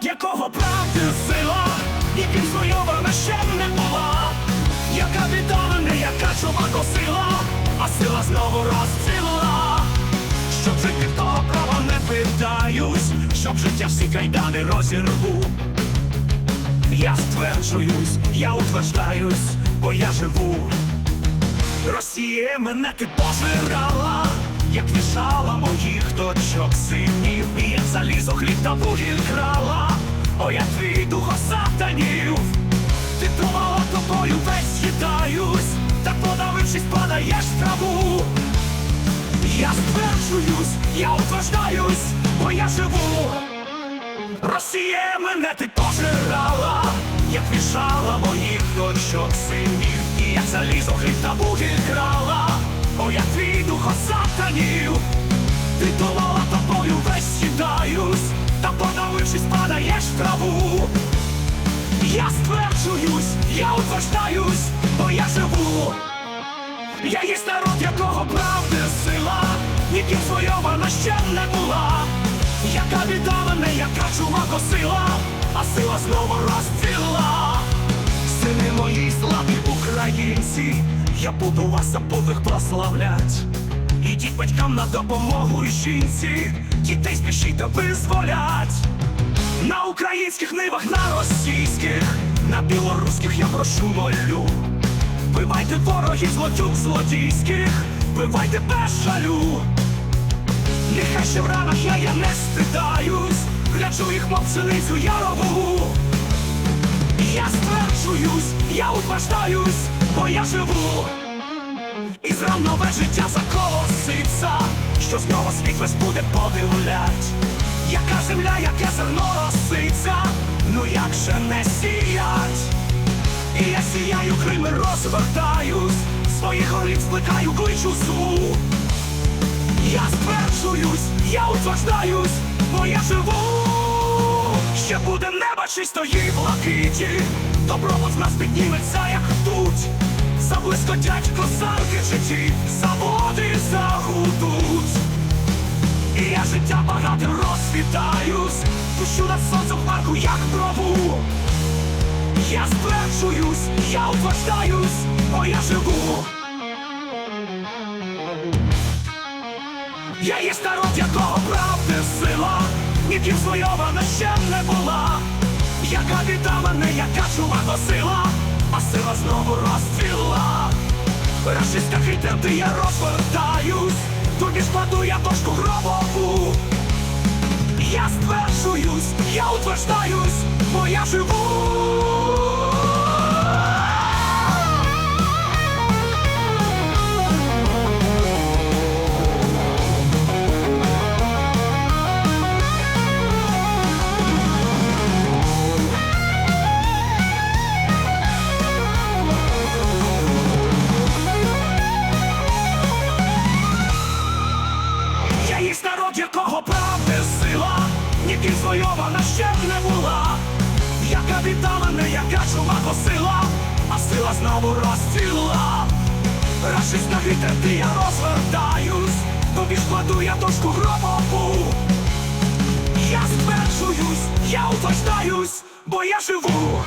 народ, якого правди сила, і підзвойована ще не була, яка віддала не яка чума сила, а сила знову розцвіла, щоб жити того права не питаюсь, щоб життя всі кайдани розірву. Я стверджуюсь, я утверждаюсь, бо я живу. Росія мене ти пожирала як вішала моїх дочок синів, і як залізо хліб та вугіль крала, о я твій дух сатанів, ти думала тобою весь хитаюсь, та подавившись, падаєш в траву. Я стверджуюсь, я утверждаюсь, бо я живу. Росія мене ти пожирала, як вішала моїх дочок синів, і як залізо хліб та вугіль крала, о я твій дух сатанів, ти думала тобою весь сідаюсь, та подавившись, падаєш в траву. Я стверджуюсь, я утверждаюсь, бо я живу. Я є народ, якого правди сила, ніким свойована ще не була. Яка біда мене, яка чума косила, а сила знову розцвіла. Сини мої славні українці, я буду вас за прославлять. Ідіть батькам на допомогу і жінці, дітей спішіть визволять. На українських нивах, на російських, на білоруських я прошу молю. Бивайте ворогів злодюг злодійських, бивайте без жалю. Нехай ще в ранах я, я не стидаюсь, гляджу їх, мов пшеницю ярову. Я стверджуюсь, я утверждаюсь, бо я живу. І з ран життя заколоситься, що з нього світ весь буде подивлять. Яка земля, яке зерно роситься, ну як же не сіять? І я сіяю крими розвертаюсь, своїх голів скликаю, кличу зву. Я стверджуюсь, я утверждаюсь, бо я живу. Ще буде небо чистої блакиті, добробут в нас підніметься, як Заблискотять косарки житті, заводи загудуть. І я життя багатим розсвітаюсь, пущу над сонцем в парку, як траву. Я стверджуюсь, я утверждаюсь, бо я живу. Я є народ, якого правди сила, ніким звойована ще не була. Яка біда мене, яка чума носила, а сила знову розцвіла. Рашистська де я розвертаюсь, тобі складу я дошку гробову. Я стверджуюсь, я утверждаюсь, бо я живу. Правди сила, ніким звойована ще не була. Яка вітала не яка чума косила, а сила знову розцвіла. Рашись на вітер, я розвертаюсь, тобі ж кладу я дошку гробову. Я стверджуюсь, я утверждаюсь, бо я живу.